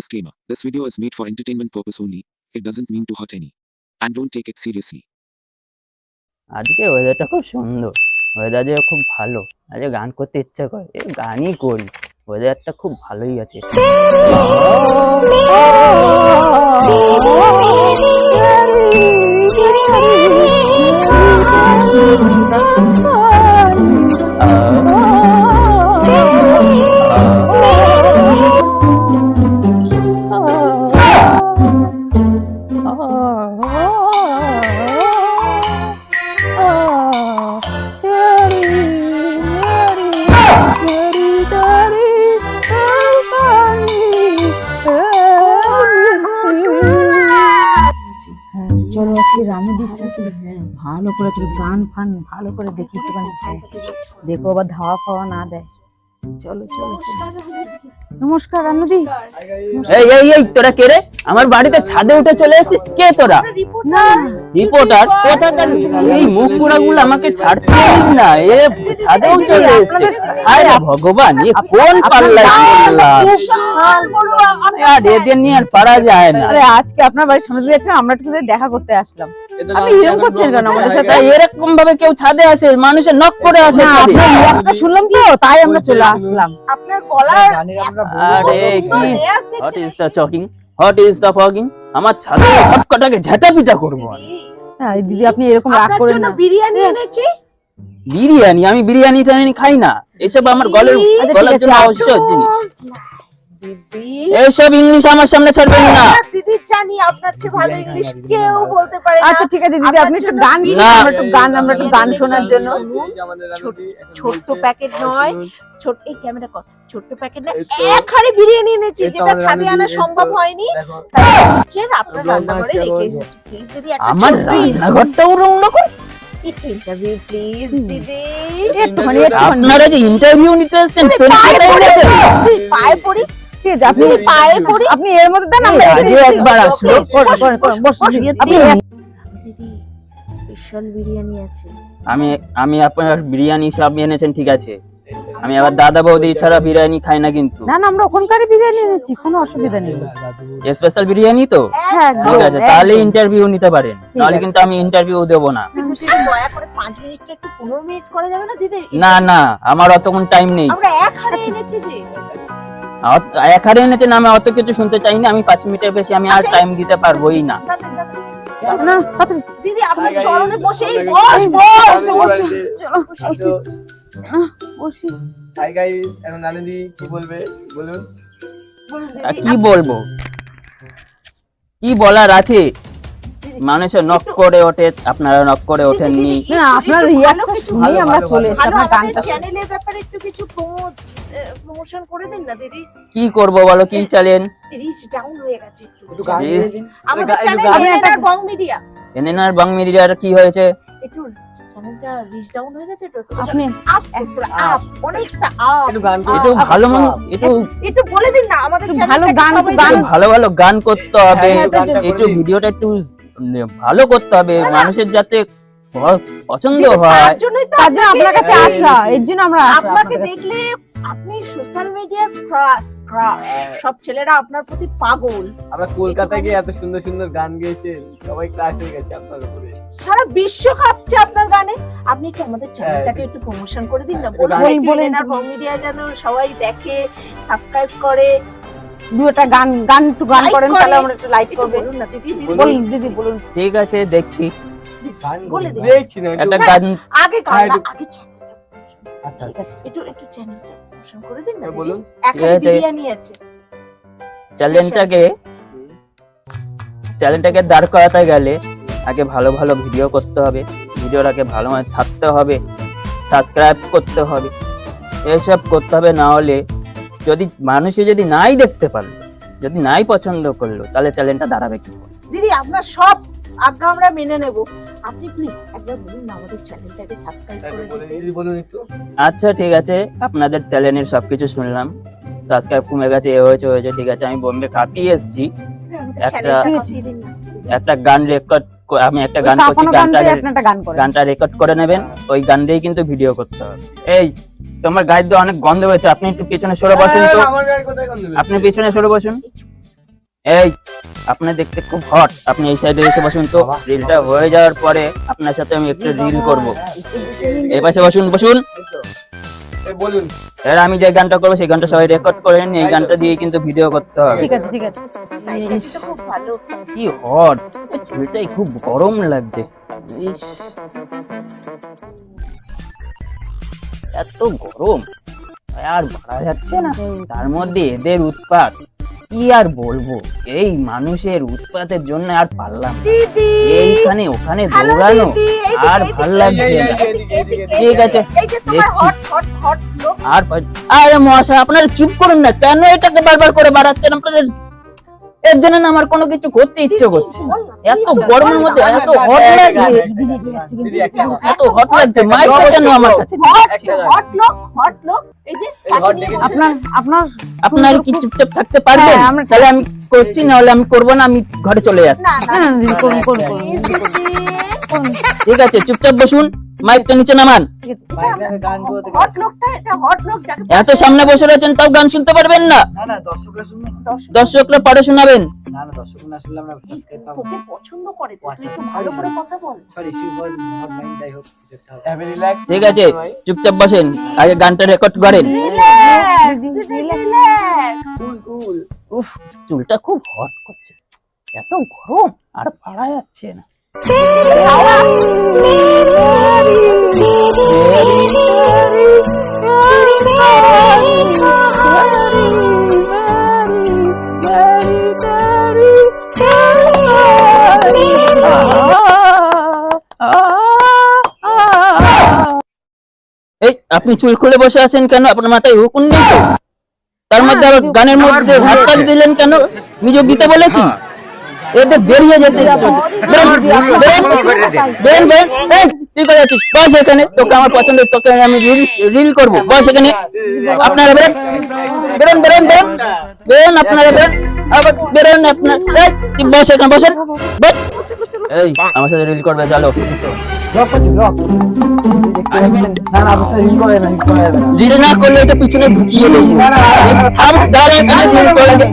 Disclaimer This video is made for entertainment purpose only. It doesn't mean to hurt any. And don't take it seriously. আজকে ওয়েদারটা খুব সুন্দর weather যে খুব ভালো আজকে গান করতে ইচ্ছা করে এ গানই করি ওয়েদারটা খুব ভালোই আছে হ্যাঁ, রানুদির ভালো করে চলো গান ফান ভালো করে দেখি একটুখানি দেখো আবার ধাওয়া ফাওয়া না দেয়। চলো চলো চলো। নমস্কার রানুদি। এই এই এই তোরা কে রে? আমার বাড়িতে ছাদে উঠে চলে এসেছিস? কে তোরা? না রিপোর্টার কোথাকার? এই মুখ পুরাগুলো আমাকে ছাড়ছেই না। এ ছাদেও চলে এসেছে। আরে ভগবান এ কোন পড়লাম আর এদের নিয়ে আর পারা যায় না। আরে আজকে আপনার বাড়ির সামনে দিয়ে আমরা একটু দেখা করতে আসলাম। আপনি এরকম করছেন কেন আমাদের সাথে? তাই এরকম ভাবে কেউ ছাদে আসে মানুষের নক করে আসে আপনার আওয়াজটা শুনলাম তো তাই আমরা চলে আসলাম। আপনার গলার আরে কি? What is the talking what is the fogging আমার ছাদে সব কটাকে ঝাঁটা পিটা করব আমি। হ্যাঁ, দিদি আপনি এরকম রাগ আপনার করেন জন্য না। বিরিয়ানি এনেছি। বিরিয়ানি? আমি বিরিয়ানি খাই না। এসব আমার গলের আচ্ছা, গলার ঠিক জন্য আবশ্যক জিনিস। দিদি। এইসব ইংলিশ আমার সামনে ছাড়বেন না। দিদি জানি আপনার চেয়ে ভালো ইংলিশ কেউ বলতে পারে না। আচ্ছা ঠিক আছে দিদি আপনি একটু গান বিরিয়ানি আমরা একটু গান আমরা একটু গান শোনার জন্য। ছোট্ট প্যাকেট নয় ছোট এই ক্যামেরা কর ছোট্ট প্যাকেট না এক হাড়ি বিরিয়ানি এনেছি যেটা ছাদে আনা সম্ভব হয়নি। তাই আপনার রান্না করে রেখে এসেছি। প্লিজ দিদি একটা আমার রান্নাঘরটা ওরম না করে ইন্টারভিউ প্লিজ দিদি। একটুখানি একটুখানি। আপনারা যে ইন্টারভিউ নিতে এসেছেন পায়ে পড়ি আপনি পায়ে পড়ি আপনি এর মধ্যে দেন আমরা। একবার আসলো। আপনি দিদি স্পেশাল বিরিয়ানি আছে। আমি আমি আপনার বিরিয়ানি সব এনেছেন ঠিক আছে। আমি আবার দাদা বৌদি ছাড়া বিরিয়ানি খাই না কিন্তু। না না আমরা ওখানকারই বিরিয়ানি এনেছি কোনো অসুবিধা নেই। স্পেশাল বিরিয়ানি তো? হ্যাঁ ঠিক আছে তাহলে ইন্টারভিউ নিতে পারেন। নাহলে কিন্তু আমি ইন্টারভিউ দেবো না। দয়া করে পাঁচ মিনিটটা একটু পনেরো মিনিট করা যাবে না দিদি? না না আমার অতক্ষণ টাইম নেই। আমরা এক হাড়ি এনেছি যে। অত- নামে অত কিছু শুনতে চাই না আমি পাঁচ মিনিটের বেশি আমি আর আচ্ছা, টাইম দিতে পারবোই না। দাঁড়ান, দাঁড়ান। না দিদি আপনার চরণে বসে এই বস বস বস বসি। হাই গাইস এখন কি বলবে? বলুন। কি বলব? কি বলার আছে? মানুষের নক করে ওঠে আপনারা নক করে ওঠেননি। না আপনার শুনেই আমরা চলে এসেছি আপনার গানটা চ্যানেলের ব্যাপারে একটু কিছু প্রমোশন করে দিন না দিদি। কি করব বলো কি চালেন রিচ ডাউন হয়ে গেছে একটু। একটু গান Please. আমাদের চ্যানেল এনএনআর বং মিডিয়া এনএনআর বাং মিডিয়ার কি হয়েছে? একটু চ্যানেলটা রিচ ডাউন হয়ে গেছে তো আপনি আপ একটু আপ অনেকটা আপ একটু গান একটু ভালো মন একটু একটু বলে দিন না আমাদের ভালো গান- গান- ভালো ভালো গান করতে হবে। হ্যাঁ, একটু ভিডিওটা একটু ভালো করতে হবে মানুষের যাতে পছন্দ হয়। তার জন্য আপনার কাছে আসা এর জন্য আমরা আপনাকে দেখলে আপনি সোশ্যাল মিডিয়ার ক্রাশ ক্রাশ সব ছেলেরা আপনার প্রতি পাগল। আমরা কলকাতায় গিয়ে এত সুন্দর সুন্দর গান গেয়েছেন সবাই ক্লাস হয়ে গেছে আপনার উপরে। সারা বিশ্ব কাঁপছে আপনার গানে। আপনি একটু আমাদের চ্যানেলটাকে একটু প্রমোশন করে দিন না বলুন। বং মিডিয়া যেন সবাই দেখে সাবস্ক্রাইব করে। দু একটা গান গান একটু গান করেন তাহলে আমরা একটু লাইক একটু বলুন দিদি দিদি বলুন। বলুন। দিদি বলুন। ঠিক আছে দেখছি। গান বলে দিন। দেখছি না একটা গান আগে গান না, একটু- আগে আচ্ছা একটু একটু চ্যানেলটা করে দিন না বলুন। এখানে বিরিয়ানি আছে। চ্যানেলটাকে চ্যানেলটাকে দাঁড় করাতে গেলে আগে ভালো ভালো ভিডিও করতে হবে। ভিডিওটাকে ভালো মানে ছাড়তে হবে। সাবস্ক্রাইব করতে হবে। এসব করতে হবে না হলে যদি মানুষে যদি নাই দেখতে পারল যদি নাই পছন্দ করল তাহলে চ্যানেলটা দাঁড়াবে কি দিদি আপনার সব আজ্ঞা আমরা মেনে নেব। আপনি প্লিজ একবার বলুন না আমাদের চ্যানেলটাকে সাবস্ক্রাইব করে বলে দিদি বলুন একটু। আচ্ছা ঠিক আছে। আপনাদের চ্যানেলের সবকিছু শুনলাম। সাবস্ক্রাইব কমে গেছে এ হয়েছে হয়েছে ঠিক আছে। আমি বোম্বে কাটিয়ে এসেছি। একটা- দিন না। একটা গান রেকর্ড আমি একটা গান করছি গানটা দিয়ে গান করেন। গানটা রেকর্ড করে নেবেন। ওই গান দিয়েই কিন্তু ভিডিও করতে হবে। এই তোমার গায়ের দিয়ে অনেক গন্ধ হয়েছে। আপনি একটু পেছনে সরে বসুন তো। হ্যাঁ? আপনি পেছনে সরে বসুন। এই আপনি দেখতে খুব হট আপনি এই সাইডে এসে বসুন তো। রিলটা হয়ে যাওয়ার পরে আপনার সাথে আমি একটু রিল করব। এই পাশে বসুন বসুন। এই বলুন। এর আমি যে গানটা করব সেই গানটা সবাই রেকর্ড করে নিন। এই গানটা দিয়ে কিন্তু ভিডিও করতে হবে। ঠিক আছে ঠিক আছে। ইস, এটা খুব ভালো কি হট ছেলেটাই খুব গরম লাগছে। ইস। এত গরম। আর বাড়া যাচ্ছে না। তার মধ্যে এদের উৎপাত। কি আর বলব? এই মানুষের উৎপাতের জন্য আর পারলাম না। এইখানে ওখানে দৌড়ানো আর ভালো লাগছে না। ঠিক আছে, দেখছি। আর আরে মশাই আপনারা চুপ করুন না। কেন এটাকে বারবার করে বাড়াচ্ছেন? আপনাদের এর জন্য না আমার কোনো কিছু করতে ইচ্ছে করছে। এত গরমের মধ্যে এত হট লাগছে গান। এত হট লাগছে মাইকটা কেন আমার কাছে hot লোক, hot লোক। এই যে, বসে- আপনার আপনার কি চুপচাপ থাকতে পারবেন হ্যাঁ, তাহলে আমি করছি না হলে আমি করব না আমি ঘরে চলে যাচ্ছি। ঠিক আছে চুপচাপ বসুন মাইকটা নিচে নামান। এত সামনে বসে রয়েছেন তাও গান শুনতে পারবেন না। না না দর্শকরা পরে শোনাবেন। না না দর্শক না শুনলে আমরা সাবস্ক্রাইব পাবো তোকে পছন্দ করে তো, তুই একটু ভালো sorry, করে sorry. কথা বল। Sorry sure for not mind যাই হোক কিছু একটা হবে। হ্যাভ রিল্যাক্স ঠিক আছে চুপচাপ বসেন আগে গানটা রেকর্ড করেন। উফ চুলটা খুব হট করছে। এত গরম আর পারা যাচ্ছে না। এই আপনি চুল খুলে বসে আছেন কেন? আপনার মাথায় হুকুন নেই তো? তার মধ্যে আবার গানের মধ্যে হাততাল দিলেন কেন? নিজে দিতে বলেছি এদের বেরিয়ে যেতে বেরোন, বেরোন, বেরোন, বেরোন। এই, তুই কোথায় আছিস বস এখানে তোকে আমার পছন্দ তোকে আমি রিল রিল করব বস এখানে আপনারা বেরোন বেরোন বেরোন বেরোন বেরোন আপনারা বেরোন আবার বেরোন আপনার বস এখানে বসেন এই আমার সাথে রিল করবে চলো না না অবশ্যই রিল করে না রিল করা যাবে না রিল না করলে এটা পিছনে ঢুকিয়ে দেবো থাম, দাঁড়া এখানে রিল করে দে।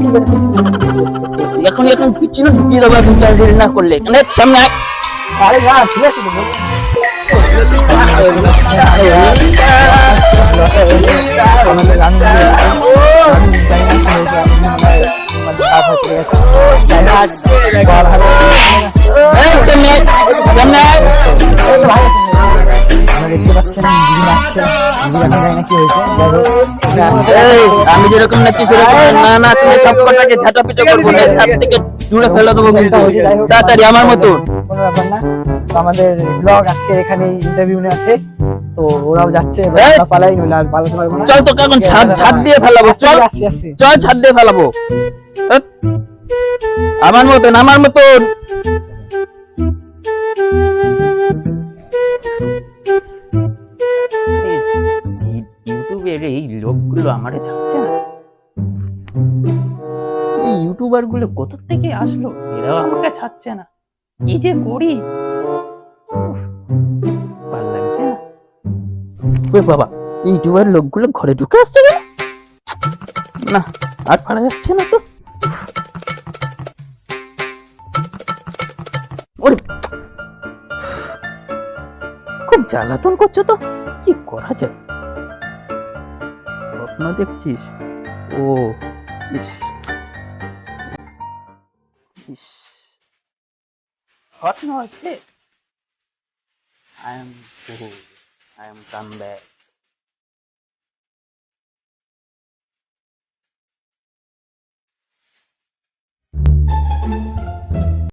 এখন এখন পিছনে ঢুকিয়ে দেবো এখন রিল না করলে এখানে সামনে আয়। আরে না ঠিক আছে তো বল। এই, আমি যেরকম নাচছি সেরকম না নাচলে সব কটাকে ঝাঁটা পিটা করব ছাদ থেকে দূরে ফেলে দেবো কিন্তু তাড়াতাড়ি আমার মতো তো আমাদের ব্লগ আজকে এখানে ইন্টারভিউ নেওয়া শেষ তো ওরাও যাচ্ছে পালাই নইলে আর পালাতে পারব চল তোকে এখন ছাদ ছাদ দিয়ে ফেলাবো চল চল ছাদ দিয়ে ফেলাবো আমার মতন আমার মতন ইউটিউবের এই লোকগুলো আমারে ছাড়ছে না? এই ইউটিউবার কোথা থেকে আসলো? এরাও আমাকে ছাড়ছে না। কি যে করি? না। ওই বাবা, ইউটিউবার লোকগুলো ঘরে ঢুকে আসছে কেন? না, আর পারা যাচ্ছে না তো। খুব জ্বালাতন করছ তো? কি করা যায়? স্বপ্ন দেখছিস ও ইস ইস হট না হচ্ছে I am I am come back